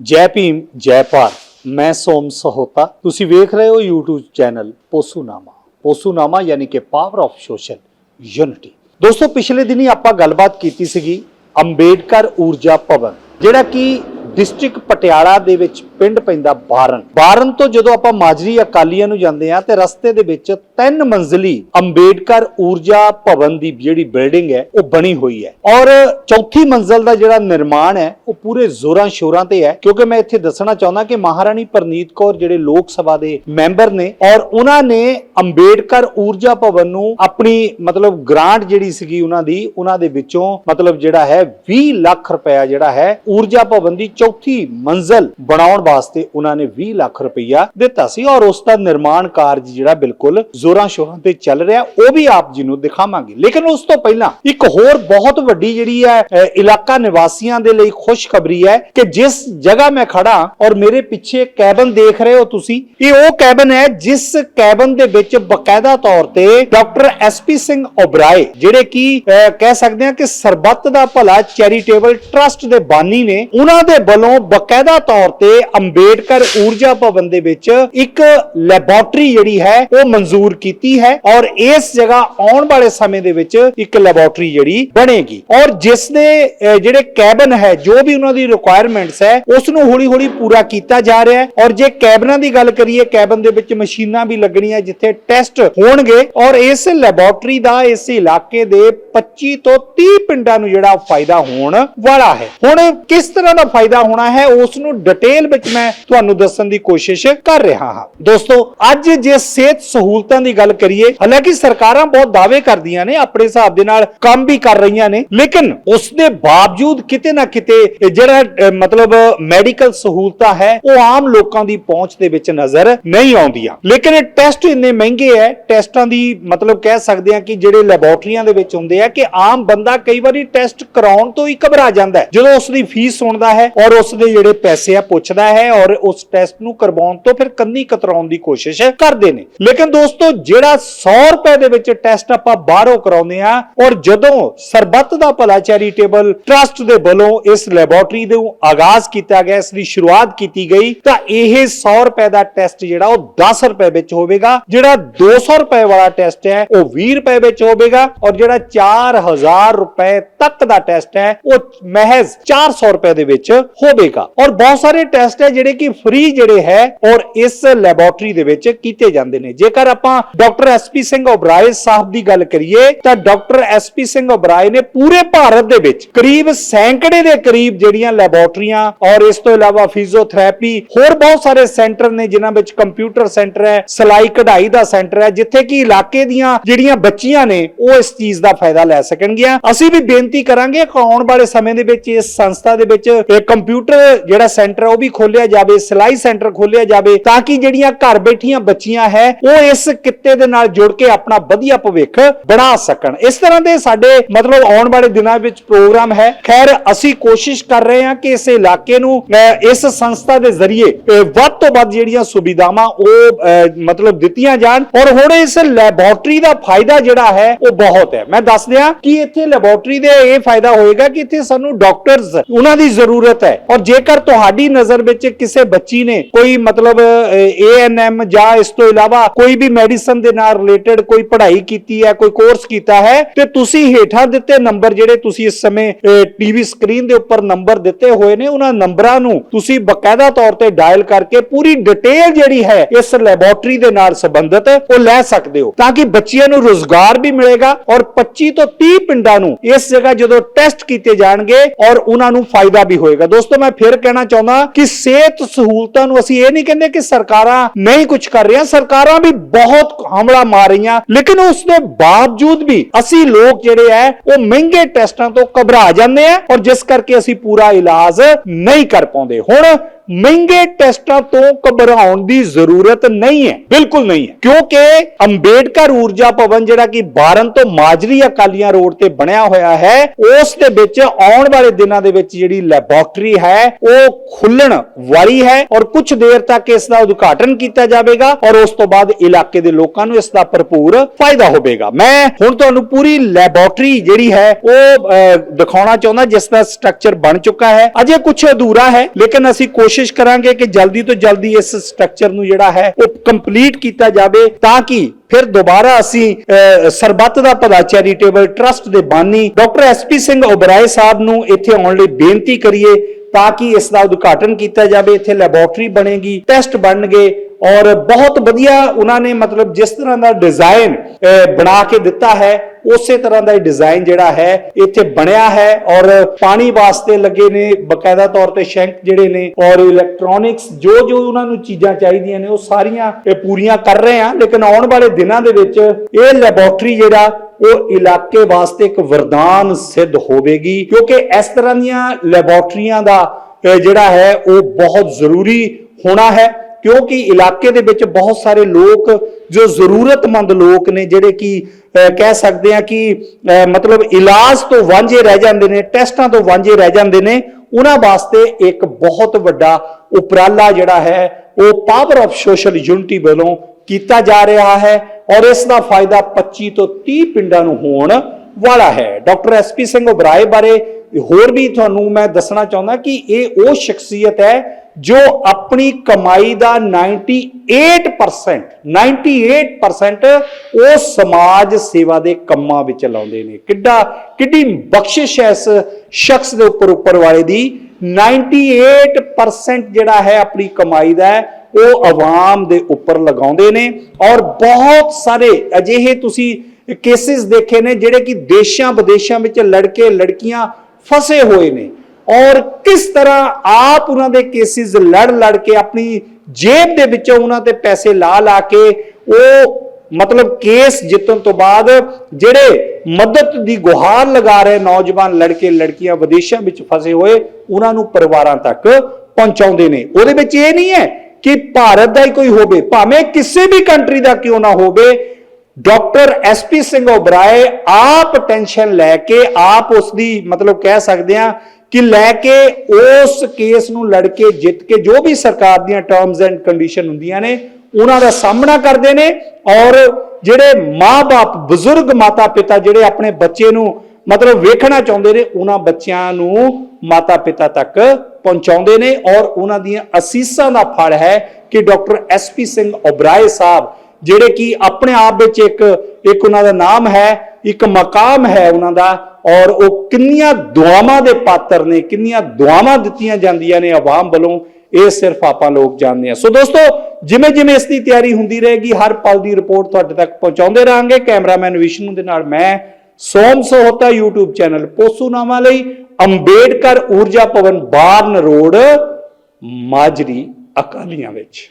ਜੈ ਭੀਮ, ਜੈ ਭਾਰਤ। ਮੈਂ ਸੋਮ ਸਹੋਤਾ। ਤੁਸੀਂ ਵੇਖ ਰਹੇ ਹੋ YouTube ਚੈਨਲ ਪੋਸੂਨਾਮਾ। ਪੋਸੂਨਾਮਾ ਯਾਨੀ ਕਿ ਪਾਵਰ ਆਫ ਸੋਸ਼ਲ ਯੂਨਿਟੀ ਦੋਸਤੋ, ਪਿਛਲੇ ਦਿਨੀ ਆਪਾਂ ਗੱਲਬਾਤ ਕੀਤੀ ਸੀਗੀ ਅੰਬੇਡਕਰ ਊਰਜਾ ਭਵਨ, ਜਿਹੜਾ ਕਿ ਡਿਸਟ੍ਰਿਕਟ ਪਟਿਆਲਾ ਦੇ ਵਿੱਚ ਪਿੰਡ ਪੈਂਦਾ ਬਾਰਨ। ਬਾਰਨ ਤੋਂ ਜਦੋਂ ਆਪਾਂ ਮਾਜਰੀ ਅਕਾਲੀਆਂ ਨੂੰ ਜਾਂਦੇ ਆ ਤੇ ਰਸਤੇ ਦੇ ਵਿੱਚ ਤਿੰਨ ਮੰਜ਼ਲੀ ਅੰਬੇਡਕਰ ਊਰਜਾ ਭਵਨ ਦੀ ਜਿਹੜੀ ਬਿਲਡਿੰਗ ਹੈ, ਉਹ ਬਣੀ ਹੋਈ ਹੈ। ਔਰ ਚੌਥੀ ਮੰਜ਼ਲ ਦਾ ਜਿਹੜਾ ਨਿਰਮਾਣ ਹੈ, ਉਹ ਪੂਰੇ ਜ਼ੋਰਾਂ ਸ਼ੋਰਾਂ ਤੇ ਹੈ, ਕਿਉਂਕਿ ਮੈਂ ਇੱਥੇ ਦੱਸਣਾ ਚਾਹੁੰਦਾ ਕਿ ਮਹਾਰਾਣੀ ਪ੍ਰਨੀਤ ਕੌਰ ਜਿਹੜੇ ਲੋਕ ਸਭਾ ਦੇ ਮੈਂਬਰ ਨੇ, ਔਰ ਉਹਨਾਂ ਨੇ ਅੰਬੇਡਕਰ ਊਰਜਾ ਭਵਨ ਨੂੰ ਆਪਣੀ ਮਤਲਬ ਗ੍ਰਾਂਟ ਜਿਹੜੀ ਸੀਗੀ ਉਹਨਾਂ ਦੀ, ਉਹਨਾਂ ਦੇ ਵਿੱਚੋਂ ਮਤਲਬ ਜਿਹੜਾ ਹੈ 20 ਲੱਖ ਰੁਪਇਆ ਜਿਹੜਾ ਹੈ, ਊਰਜਾ ਭਵਨ ਦੀ ਚੌਥੀ ਮੰਜ਼ਲ ਬਣਾਉਣ ਵਾਸਤੇ ਉਹਨਾਂ ਨੇ 20 ਲੱਖ ਰੁਪਈਆ ਦਿੱਤਾ ਸੀ ਔਰ ਉਸ ਦਾ ਨਿਰਮਾਣ ਕਾਰਜ ਜਿਹੜਾ ਬਿਲਕੁਲ ਜ਼ੋਰਾਂ ਸ਼ੋਰਾਂ ਤੇ ਚੱਲ ਰਿਹਾ, ਉਹ ਵੀ ਆਪ ਜੀ ਨੂੰ ਦਿਖਾਵਾਂਗੇ। ਲੇਕਿਨ ਉਸ ਤੋਂ ਪਹਿਲਾਂ ਇੱਕ ਹੋਰ ਬਹੁਤ ਵੱਡੀ ਜਿਹੜੀ ਹੈ ਇਲਾਕਾ ਨਿਵਾਸੀਆਂ ਦੇ ਲਈ ਖੁਸ਼ਖਬਰੀ ਹੈ ਕਿ ਜਿਸ ਜਗ੍ਹਾ ਮੈਂ ਖੜਾ ਔਰ ਮੇਰੇ ਪਿੱਛੇ ਕੈਬਨ ਦੇਖ ਰਹੇ ਹੋ ਤੁਸੀਂ, ਇਹ ਉਹ ਕੈਬਨ ਹੈ ਜਿਸ ਕੈਬਨ ਦੇ ਵਿੱਚ ਬਕਾਇਦਾ ਤੌਰ ਤੇ ਡਾਕਟਰ ਐਸਪੀ ਸਿੰਘ ਓਬਰਾਏ, ਜਿਹੜੇ ਕਿ ਕਹਿ ਸਕਦੇ ਹਾਂ ਕਿ ਸਰਬੱਤ ਦਾ ਭਲਾ ਚੈਰੀਟੇਬਲ ਟਰਸਟ ਦੇ ਬਾਨੀ ਨੇ, ਉਹਨਾਂ ਦੇ ਵੱਲੋਂ ਬਕਾਇਦਾ ਤੌਰ ਤੇ ਅੰਬੇਡਕਰ ਊਰਜਾ ਭਵਨ ਦੇ ਵਿੱਚ ਇੱਕ ਲੈਬੋਰਟਰੀ ਜਿਹੜੀ ਹੈ ਉਹ ਮਨਜ਼ੂਰ ਕੀਤੀ ਹੈ ਔਰ ਇਸ ਜਗ੍ਹਾ ਆਉਣ ਵਾਲੇ ਸਮੇਂ ਦੇ ਵਿੱਚ ਇੱਕ ਲੈਬੋਰਟਰੀ ਜਿਹੜੀ ਬਣੇਗੀ। ਔਰ ਜਿਸ ਦੇ ਜਿਹੜੇ ਕੈਬਨ ਹੈ, ਜੋ ਵੀ ਉਹਨਾਂ ਦੀ ਰਿਕੁਆਇਰਮੈਂਟਸ ਹੈ, ਉਸ ਨੂੰ ਹੌਲੀ ਹੌਲੀ ਪੂਰਾ ਕੀਤਾ ਜਾ ਰਿਹਾ ਹੈ। ਔਰ ਜੇ ਕੈਬਨਾਂ ਦੀ ਗੱਲ ਕਰੀਏ, ਕੈਬਨ ਦੇ ਵਿੱਚ ਮਸ਼ੀਨਾਂ ਵੀ ਲੱਗਣੀਆਂ ਜਿੱਥੇ ਟੈਸਟ ਹੋਣਗੇ ਔਰ ਇਸ ਲੈਬੋਰਟਰੀ ਦਾ ਇਸ ਇਲਾਕੇ ਦੇ 25 ਤੋਂ 30 ਪਿੰਡਾਂ ਨੂੰ ਜਿਹੜਾ ਫਾਇਦਾ ਹੋਣ ਵਾਲਾ ਹੈ। ਹੁਣ ਕਿਸ ਤਰ੍ਹਾਂ ਦਾ ਫਾਇਦਾ ਹੋਣਾ ਹੈ ਉਸ ਨੂੰ ਡਿਟੇਲ ਵਿੱਚ ਮੈਂ ਤੁਹਾਨੂੰ ਦੱਸਣ ਦੀ ਕੋਸ਼ਿਸ਼ ਕਰ ਰਿਹਾ ਹਾਂ। ਦੋਸਤੋ, ਅੱਜ ਜੇ ਸਿਹਤ ਸਹੂਲਤਾਂ ਦੀ ਗੱਲ ਕਰੀਏ, ਹਾਲਾਂਕਿ ਸਰਕਾਰਾਂ ਬਹੁਤ ਦਾਅਵੇ ਕਰਦੀਆਂ ਨੇ, ਆਪਣੇ ਹਿਸਾਬ ਦੇ ਨਾਲ ਕੰਮ ਵੀ ਕਰ ਰਹੀਆਂ ਨੇ, ਲੇਕਿਨ ਉਸ ਦੇ ਬਾਵਜੂਦ ਕਿਤੇ ਨਾ ਕਿਤੇ ਜਿਹੜਾ ਮਤਲਬ ਮੈਡੀਕਲ ਸਹੂਲਤਾਂ ਹੈ, ਉਹ ਆਮ ਲੋਕਾਂ ਦੀ ਪਹੁੰਚ ਦੇ ਵਿੱਚ ਨਜ਼ਰ ਨਹੀਂ ਆਉਂਦੀਆਂ। ਲੇਕਿਨ ਇਹ ਟੈਸਟ ਇੰਨੇ ਮਹਿੰਗੇ ਹੈ ਟੈਸਟਾਂ ਦੀ ਮਤਲਬ ਕਹਿ ਸਕਦੇ ਆ ਕਿ ਜਿਹੜੇ ਲੈਬੋਰਟਰੀਆਂ ਦੇ ਵਿੱਚ ਹੁੰਦੇ ਆ ਕਿ ਆਮ ਬੰਦਾ ਕਈ ਵਾਰੀ ਟੈਸਟ ਕਰਾਉਣ ਤੋਂ ਹੀ ਘਬਰਾ ਜਾਂਦਾ ਹੈ। ਜਦੋਂ ਉਸ ਦੀ ਫੀਸ ਸੁਣਦਾ ਹੈ ਔਰ ਉਸ ਦੇ ਜਿਹੜੇ ਪੈਸੇ ਆ ਪੁੱਛਦਾ ਹੈ ਔਰ ਉਸ ਟੈਸਟ ਨੂੰ ਕਰਵਾਉਣ ਤੋਂ ਫਿਰ ਕੰਨੀ ਕਤਰਾਉਣ ਦੀ ਕੋਸ਼ਿਸ਼ ਕਰਦੇ ਨੇ। ਲੇਕਿਨ ਦੋਸਤੋ, ਜਿਹੜਾ 100 ਰੁਪਏ ਦੇ ਵਿੱਚ ਟੈਸਟ ਆਪਾਂ ਬਾਹਰੋਂ ਕਰਾਉਂਦੇ ਆ ਔਰ ਜਦੋਂ ਸਰਬੱਤ ਦਾ ਭਲਾ ਚੈਰੀਟੇਬਲ ਟਰਸਟ ਦੇ ਵੱਲੋਂ ਇਸ ਲੈਬੋਰਟਰੀ ਦੇ ਆਗਾਜ਼ ਕੀਤਾ ਗਿਆ, ਇਸ ਦੀ ਸ਼ੁਰੂਆਤ ਕੀਤੀ ਗਈ, ਤਾਂ ਇਹ 100 ਰੁਪਏ ਦਾ ਟੈਸਟ ਜਿਹੜਾ ਉਹ 10 ਰੁਪਏ ਵਿੱਚ ਹੋਵੇਗਾ, ਜਿਹੜਾ 200 ਰੁਪਏ ਵਾਲਾ ਟੈਸਟ ਹੈ, ਉਹ 20 ਰੁਪਏ ਵਿੱਚ ਹੋਵੇਗਾ ਔਰ ਜਿਹੜਾ 4000 ਰੁਪਏ ਤੱਕ ਦਾ ਟੈਸਟ ਹੈ, ਉਹ ਮਹਿਜ਼ 400 ਰੁਪਏ ਦੇ ਵਿੱਚ ਹੋਵੇਗਾ। ਔਰ ਬਹੁਤ ਸਾਰੇ ਟੈਸਟ ਹੈ ਜਿਹੜੇ ਕਿ ਫ੍ਰੀ ਜਿਹੜੇ ਹੈ ਔਰ ਇਸ ਲੈਬੋਰਟਰੀ ਦੇ ਵਿੱਚ ਕੀਤੇ ਜਾਂਦੇ ਨੇ। ਜੇਕਰ ਆਪਾਂ ਡਾਕਟਰ ਐਸਪੀ ਸਿੰਘ ਓਬਰਾਏ ਸਾਹਿਬ ਦੀ ਗੱਲ ਕਰੀਏ, ਤਾਂ ਡਾਕਟਰ ਐਸਪੀ ਸਿੰਘ ਓਬਰਾਏ ਨੇ ਪੂਰੇ ਭਾਰਤ ਦੇ ਵਿੱਚ ਕਰੀਬ ਸੈਂਕੜੇ ਦੇ ਕਰੀਬ ਜਿਹੜੀਆਂ ਲੈਬੋਰਟਰੀਆਂ ਔਰ ਇਸ ਤੋਂ ਇਲਾਵਾ ਫਿਜ਼ੀਓਥੈਰੇਪੀ ਹੋਰ ਬਹੁਤ ਸਾਰੇ ਸੈਂਟਰ ਨੇ ਜਿਨ੍ਹਾਂ ਵਿੱਚ ਕੰਪਿਊਟਰ ਸੈਂਟਰ ਹੈ, ਸਲਾਈ ਕਢਾਈ ਦਾ ਸੈਂਟਰ ਹੈ, ਜਿੱਥੇ ਕਿ ਇਲਾਕੇ ਦੀਆਂ ਜਿਹੜੀਆਂ ਬੱਚੀਆਂ ਨੇ, ਉਹ ਇਸ ਚੀਜ਼ ਦਾ ਫਾਇਦਾ ਲੈ ਸਕਣਗੀਆਂ। ਅਸੀਂ ਵੀ ਬੇਨਤੀ ਕਰਾਂਗੇ ਕਿ ਆਉਣ ਵਾਲੇ ਸਮੇਂ ਦੇ ਵਿੱਚ ਇਸ ਸੰਸਥਾ ਦੇ ਵਿੱਚ ਇਹ ਕੰਪਿਊਟਰ ਜਿਹੜਾ ਸੈਂਟਰ ਹੈ ਉਹ ਵੀ ਖੋਲਿਆ ਜਾਵੇ, ਸਿਲਾਈ ਸੈਂਟਰ ਖੋਲਿਆ ਜਾਵੇ, ਤਾਂ ਕਿ ਜਿਹੜੀਆਂ ਘਰ ਬੈਠੀਆਂ ਬੱਚੀਆਂ ਹੈ, ਉਹ ਇਸ ਕਿੱਤੇ ਦੇ ਨਾਲ ਜੁੜ ਕੇ ਆਪਣਾ ਵਧੀਆ ਭਵਿੱਖ ਬਣਾ ਸਕਣ। ਇਸ ਤਰ੍ਹਾਂ ਦੇ ਸਾਡੇ ਮਤਲਬ ਆਉਣ ਵਾਲੇ ਦਿਨਾਂ ਵਿੱਚ ਪ੍ਰੋਗਰਾਮ ਹੈ। ਖੈਰ, ਅਸੀਂ ਕੋਸ਼ਿਸ਼ ਕਰ ਰਹੇ ਹਾਂ ਕਿ ਇਸ ਇਲਾਕੇ ਨੂੰ ਇਸ ਸੰਸਥਾ ਦੇ ਜ਼ਰੀਏ ਵੱਧ ਤੋਂ ਵੱਧ ਜਿਹੜੀਆਂ ਸੁਵਿਧਾਵਾਂ ਉਹ ਮਤਲਬ ਦਿੱਤੀਆਂ ਜਾਣ। ਔਰ ਹੁਣ ਇਸ ਲੈਬੋਰਟਰੀ ਦਾ ਫਾਇਦਾ ਜਿਹੜਾ ਹੈ, ਉਹ ਬਹੁਤ ਹੈ। ਮੈਂ ਦੱਸ ਦਿਆਂ ਕਿ ਇੱਥੇ ਲੈਬੋਰਟਰੀ ਦੇ ਇਹ ਫਾਇਦਾ ਹੋਏਗਾ ਕਿ ਇੱਥੇ ਸਾਨੂੰ ਡਾਕਟਰਸ, ਉਹਨਾਂ ਦੀ ਜ਼ਰੂਰਤ ਹੈ। ਔਰ ਜੇਕਰ ਤੁਹਾਡੀ ਨਜ਼ਰ ਵਿੱਚ ਕਿਸੇ ਬੱਚੀ ਨੇ ਕੋਈ ਮਤਲਬ ਏਐਨਐਮ ਜਾਂ ਇਸ ਤੋਂ ਇਲਾਵਾ ਕੋਈ ਵੀ ਮੈਡੀਸਨ ਦੇ ਨਾਲ ਰਿਲੇਟਡ ਕੋਈ ਪੜ੍ਹਾਈ ਕੀਤੀ ਹੈ, ਕੋਈ ਕੋਰਸ ਕੀਤਾ ਹੈ, ਤੇ ਤੁਸੀਂ ਹੇਠਾਂ ਦਿੱਤੇ ਨੰਬਰ ਜਿਹੜੇ ਤੁਸੀਂ ਇਸ ਸਮੇਂ ਟੀਵੀ ਸਕਰੀਨ ਦੇ ਉੱਪਰ ਨੰਬਰ ਦਿੱਤੇ ਹੋਏ ਨੇ, ਉਹਨਾਂ ਨੰਬਰਾਂ ਨੂੰ ਤੁਸੀਂ ਬਕਾਇਦਾ ਤੌਰ ਤੇ ਡਾਇਲ ਕਰਕੇ ਪੂਰੀ ਡਿਟੇਲ ਜਿਹੜੀ ਹੈ ਇਸ ਲੈਬੋਰਟਰੀ ਦੇ ਨਾਲ ਸੰਬੰਧਿਤ ਉਹ ਲੈ ਸਕਦੇ ਹੋ, ਤਾਂ ਕਿ ਬੱਚਿਆਂ ਨੂੰ ਰੋਜ਼ਗਾਰ ਵੀ ਮਿਲੇਗਾ ਔਰ 25 ਤੋਂ 30 ਪਿੰਡਾਂ ਨੂੰ ਇਸ ਜਗ੍ਹਾ ਜਦੋਂ ਟੈਸਟ ਕੀਤੇ ਜਾਣਗੇ ਔਰ ਉਹਨਾਂ ਨੂੰ ਫਾਇਦਾ ਵੀ ਹੋਏਗਾ। ਦੋਸਤੋ ਮੈਂ ਫਿਰ ਕਹਿਣਾ ਚਾਹੁੰਦਾ ਕਿ ਸਿਹਤ ਸਹੂਲਤਾਂ ਨੂੰ ਅਸੀਂ ਇਹ ਨਹੀਂ ਕਹਿੰਦੇ ਕਿ ਸਰਕਾਰਾਂ ਨਹੀਂ ਕੁਝ ਕਰ ਰਹੀਆਂ, ਸਰਕਾਰਾਂ ਵੀ ਬਹੁਤ ਹਮਲਾ ਮਾਰ ਰਹੀਆਂ। ਲੇਕਿਨ ਉਸ ਦੇ ਬਾਵਜੂਦ ਵੀ ਅਸੀਂ ਲੋਕ ਜਿਹੜੇ ਐ, ਉਹ ਮਹਿੰਗੇ ਟੈਸਟਾਂ ਤੋਂ ਘਬਰਾ ਜਾਂਦੇ ਆ ਔਰ ਜਿਸ ਕਰਕੇ ਅਸੀਂ ਪੂਰਾ ਇਲਾਜ ਨਹੀਂ ਕਰ ਪਾਉਂਦੇ। ਹੁਣ ਮਹਿੰਗੇ ਟੈਸਟਾਂ ਤੋਂ ਘਬਰਾਉਣ ਦੀ ਜ਼ਰੂਰਤ ਨਹੀਂ ਹੈ। ਬਿਲਕੁਲ ਨਹੀਂ ਹੈ। ਕਿਉਂਕਿ ਅੰਬੇਡਕਰ ਊਰਜਾ ਭਵਨ ਜਿਹੜਾ ਕਿ 12 ਤੋਂ ਮਾਜਰੀ ਅਕਾਲੀਆਂ ਰੋਡ ਤੇ ਬਣਿਆ ਹੋਇਆ ਹੈ, ਉਸ ਦੇ ਵਿੱਚ ਆਉਣ ਵਾਲੇ ਦਿਨਾਂ ਦੇ ਵਿੱਚ ਜਿਹੜੀ ਲੈਬੋਰਟਰੀ ਹੈ, ਉਹ ਖੁੱਲਣ ਵਾਲੀ ਹੈ ਔਰ ਕੁਝ ਦੇਰ ਤੱਕ ਇਸ ਦਾ ਉਦਘਾਟਨ ਕੀਤਾ ਜਾਵੇਗਾ ਔਰ ਉਸ ਤੋਂ ਬਾਅਦ ਇਲਾਕੇ ਦੇ ਲੋਕਾਂ ਨੂੰ ਇਸ ਦਾ ਭਰਪੂਰ ਫਾਇਦਾ ਹੋਵੇਗਾ। ਮੈਂ ਹੁਣ ਤੁਹਾਨੂੰ ਪੂਰੀ ਲੈਬੋਰਟਰੀ ਜਿਹੜੀ ਹੈ, ਉਹ ਦਿਖਾਉਣਾ ਚਾਹੁੰਦਾ ਜਿਸ ਦਾ ਸਟਰਕਚਰ ਬਣ ਚੁੱਕਾ ਹੈ। ਅਜੇ ਕੁਝ ਅਧੂਰਾ ਹੈ, ਲੇਕਿਨ ਅਸੀਂ ਕੋਸ਼ਿਸ਼ ਕਰਾਂਗੇ ਕਿ ਜਲਦੀ ਤੋਂ ਜਲਦੀ ਇਸ ਸਟਰਕਚਰ ਨੂੰ ਜਿਹੜਾ ਹੈ ਉਹ ਕੰਪਲੀਟ ਕੀਤਾ ਜਾਵੇ ਤਾਂ ਕਿ ਫਿਰ ਦੁਬਾਰਾ ਅਸੀਂ ਸਰਬੱਤ ਦਾ ਭਲਾ ਚੈਰੀਟੇਬਲ ਟਰਸਟ ਦੇ ਬਾਨੀ ਡਾਕਟਰ ਐਸਪੀ ਸਿੰਘ ਓਬਰਾਏ ਸਾਹਿਬ ਨੂੰ ਇੱਥੇ ਆਉਣ ਲਈ ਬੇਨਤੀ ਕਰੀਏ ਤਾਂ ਕਿ ਇਸ ਦਾ ਉਦਘਾਟਨ ਕੀਤਾ ਜਾਵੇ, ਇੱਥੇ ਲੈਬੋਰਟਰੀ ਬਣੇਗੀ ਟੈਸਟ ਬਣਨਗੇ ਔਰ ਬਹੁਤ ਵਧੀਆ ਉਹਨਾਂ ਨੇ ਮਤਲਬ ਜਿਸ ਤਰ੍ਹਾਂ ਦਾ ਡਿਜ਼ਾਈਨ ਬਣਾ ਕੇ ਦਿੱਤਾ ਹੈ ਉਸੇ ਤਰ੍ਹਾਂ ਦਾ ਇਹ ਡਿਜ਼ਾਈਨ ਜਿਹੜਾ ਹੈ, ਇੱਥੇ ਬਣਿਆ ਹੈ ਔਰ ਪਾਣੀ ਵਾਸਤੇ ਲੱਗੇ ਨੇ ਬਕਾਇਦਾ ਤੌਰ ਤੇ ਸ਼ੈਂਕ ਜਿਹੜੇ ਨੇ ਔਰ ਇਲੈਕਟ੍ਰੋਨਿਕਸ ਜੋ ਜੋ ਉਹਨਾਂ ਨੂੰ ਚੀਜ਼ਾਂ ਚਾਹੀਦੀਆਂ ਨੇ, ਉਹ ਸਾਰੀਆਂ ਇਹ ਪੂਰੀਆਂ ਕਰ ਰਹੇ ਆ ਲੇਕਿਨ ਆਉਣ ਵਾਲੇ ਦਿਨਾਂ ਦੇ ਵਿੱਚ ਇਹ ਲੈਬੋਰਟਰੀ ਜਿਹੜਾ, ਉਹ ਇਲਾਕੇ ਵਾਸਤੇ ਇੱਕ ਵਰਦਾਨ ਸਿੱਧ ਹੋਵੇਗੀ ਕਿਉਂਕਿ ਇਸ ਤਰ੍ਹਾਂ ਦੀਆਂ ਲੈਬੋਰਟਰੀਆਂ ਦਾ ਜਿਹੜਾ ਹੈ, ਉਹ ਬਹੁਤ ਜ਼ਰੂਰੀ ਹੋਣਾ ਹੈ। ਕਿਉਂਕਿ ਇਲਾਕੇ ਦੇ ਵਿੱਚ ਬਹੁਤ ਸਾਰੇ ਲੋਕ ਜੋ ਜ਼ਰੂਰਤਮੰਦ ਲੋਕ ਨੇ ਜਿਹੜੇ ਕਿ ਕਹਿ ਸਕਦੇ ਆ ਕਿ ਅਹ, ਮਤਲਬ ਇਲਾਜ ਤੋਂ ਵਾਂਝੇ ਰਹਿ ਜਾਂਦੇ ਨੇ ਟੈਸਟਾਂ ਤੋਂ ਵਾਂਝੇ ਰਹਿ ਜਾਂਦੇ ਨੇ ਉਹਨਾਂ ਵਾਸਤੇ ਇੱਕ ਬਹੁਤ ਵੱਡਾ ਉਪਰਾਲਾ ਜਿਹੜਾ ਹੈ ਉਹ ਪਾਵਰ ਆਫ ਸੋਸ਼ਲ ਯੂਨਿਟੀ ਵੱਲੋਂ ਕੀਤਾ ਜਾ ਰਿਹਾ ਹੈ ਔਰ ਇਸ ਦਾ ਫਾਇਦਾ 25 ਤੋਂ 30 ਪਿੰਡਾਂ ਨੂੰ ਹੋਣ ਵਾਲਾ ਹੈ। ਡਾਕਟਰ ਐਸਪੀ ਸਿੰਘ ਉਬਰਾਏ ਬਾਰੇ ਹੋਰ ਵੀ ਤੁਹਾਨੂੰ ਮੈਂ ਦੱਸਣਾ ਚਾਹੁੰਦਾ ਕਿ ਇਹ ਉਹ ਸ਼ਖਸੀਅਤ ਹੈ ਜੋ ਆਪਣੀ ਕਮਾਈ ਦਾ 98% 98% ਉਹ ਸਮਾਜ ਸੇਵਾ ਦੇ ਕੰਮਾਂ ਵਿੱਚ ਲਾਉਂਦੇ ਨੇ। ਕਿੱਡਾ, ਕਿੱਡੀ ਬਖਸ਼ਿਸ਼ ਹੈ ਇਸ ਸ਼ਖਸ ਦੇ ਉੱਪਰ ਉੱਪਰ ਵਾਲੇ ਦੀ। 98% ਜਿਹੜਾ ਹੈ ਆਪਣੀ ਕਮਾਈ ਦਾ ਉਹ ਆਵਾਮ ਦੇ ਉੱਪਰ ਲਗਾਉਂਦੇ ਨੇ। ਔਰ ਬਹੁਤ ਸਾਰੇ ਅਜਿਹੇ ਤੁਸੀਂ ਕੇਸਿਸ ਦੇਖੇ ਨੇ ਜਿਹੜੇ ਕਿ ਦੇਸ਼ਾਂ ਵਿਦੇਸ਼ਾਂ ਵਿੱਚ ਲੜਕੇ ਲੜਕੀਆਂ ਫਸੇ ਹੋਏ ਨੇ। ਔਰ ਕਿਸ ਤਰ੍ਹਾਂ ਆਪ ਉਹਨਾਂ ਦੇ ਕੇਸਿਸ ਲੜ ਲੜ ਕੇ ਆਪਣੀ ਜੇਬ ਦੇ ਵਿੱਚੋਂ ਉਹਨਾਂ ਤੇ ਪੈਸੇ ਲਾ ਲਾ ਕੇ ਉਹ ਮਤਲਬ ਕੇਸ ਜਿੱਤਣ ਤੋਂ ਬਾਅਦ ਜਿਹੜੇ ਮਦਦ ਦੀ ਗੁਹਾਰ ਲਗਾ ਰਹੇ ਨੌਜਵਾਨ ਲੜਕੇ, ਲੜਕੀਆਂ ਵਿਦੇਸ਼ਾਂ ਵਿੱਚ ਫਸੇ ਹੋਏ, ਉਹਨਾਂ ਨੂੰ ਪਰਿਵਾਰਾਂ ਤੱਕ ਪਹੁੰਚਾਉਂਦੇ ਨੇ। ਉਹਦੇ ਵਿੱਚ ਇਹ ਨਹੀਂ ਹੈ ਕਿ ਭਾਰਤ ਦਾ ਹੀ ਕੋਈ ਹੋਵੇ, ਭਾਵੇਂ ਕਿਸੇ ਵੀ ਕੰਟਰੀ ਦਾ ਕਿਉਂ ਨਾ ਹੋਵੇ, ਡਾਕਟਰ ਐਸਪੀ ਸਿੰਘ ਓਬਰਾਏ ਆਪ ਟੈਨਸ਼ਨ ਲੈ ਕੇ ਆਪ ਉਸ ਦੀ ਮਤਲਬ ਕਹਿ ਸਕਦੇ ਆ ਕਿ ਲੈ ਕੇ ਉਸ ਕੇਸ ਨੂੰ ਲੜ ਕੇ ਜਿੱਤ ਕੇ ਜੋ ਵੀ ਸਰਕਾਰ ਦੀਆਂ ਟਰਮਸ ਐਂਡ ਕੰਡੀਸ਼ਨ ਹੁੰਦੀਆਂ ਨੇ, ਉਹਨਾਂ ਦਾ ਸਾਹਮਣਾ ਕਰਦੇ ਨੇ ਔਰ ਜਿਹੜੇ ਮਾਪੇ ਬਜ਼ੁਰਗ ਮਾਤਾ ਪਿਤਾ ਜਿਹੜੇ ਆਪਣੇ ਬੱਚੇ ਨੂੰ ਮਤਲਬ ਵੇਖਣਾ ਚਾਹੁੰਦੇ ਨੇ, ਉਹਨਾਂ ਬੱਚਿਆਂ ਨੂੰ ਮਾਤਾ ਪਿਤਾ ਤੱਕ ਪਹੁੰਚਾਉਂਦੇ ਨੇ ਔਰ ਉਹਨਾਂ ਦੀਆਂ ਅਸੀਸਾਂ ਦਾ ਫਲ ਹੈ ਕਿ ਡਾਕਟਰ ਐਸਪੀ ਸਿੰਘ ਓਬਰਾਏ ਸਾਹਿਬ, ਜਿਹੜੇ ਕਿ ਆਪਣੇ ਆਪ ਵਿੱਚ ਇੱਕ ਇੱਕ ਉਹਨਾਂ ਦਾ ਨਾਮ ਹੈ, ਇੱਕ ਮਕਾਮ ਹੈ ਉਹਨਾਂ ਦਾ ਔਰ ਉਹ ਕਿੰਨੀਆਂ ਦੁਆਵਾਂ ਦੇ ਪਾਤਰ ਨੇ, ਕਿੰਨੀਆਂ ਦੁਆਵਾਂ ਦਿੱਤੀਆਂ ਜਾਂਦੀਆਂ ਨੇ ਆਵਾਮ ਵੱਲੋਂ, ਇਹ ਸਿਰਫ ਆਪਾਂ ਲੋਕ ਜਾਣਦੇ ਆ ਸੋ ਦੋਸਤੋ ਜਿਵੇਂ ਜਿਵੇਂ ਇਸ ਦੀ ਤਿਆਰੀ ਹੁੰਦੀ ਰਹੇਗੀ, ਹਰ ਪਲ ਦੀ ਰਿਪੋਰਟ ਤੁਹਾਡੇ ਤੱਕ ਪਹੁੰਚਾਉਂਦੇ ਰਹਾਂਗੇ। ਕੈਮਰਾਮੈਨ ਵਿਸ਼ਨੂੰ ਦੇ ਨਾਲ ਮੈਂ, ਸੋਮ ਸਹੋਤਾ, YouTube ਚੈਨਲ ਪੋਸੂਨਾਮਾ ਲਈ, ਅੰਬੇਡਕਰ ਊਰਜਾ ਭਵਨ ਬਾਰਨ ਰੋਡ, ਮਾਜਰੀ, ਅਕਾਲੀਆਂ ਵਿੱਚ।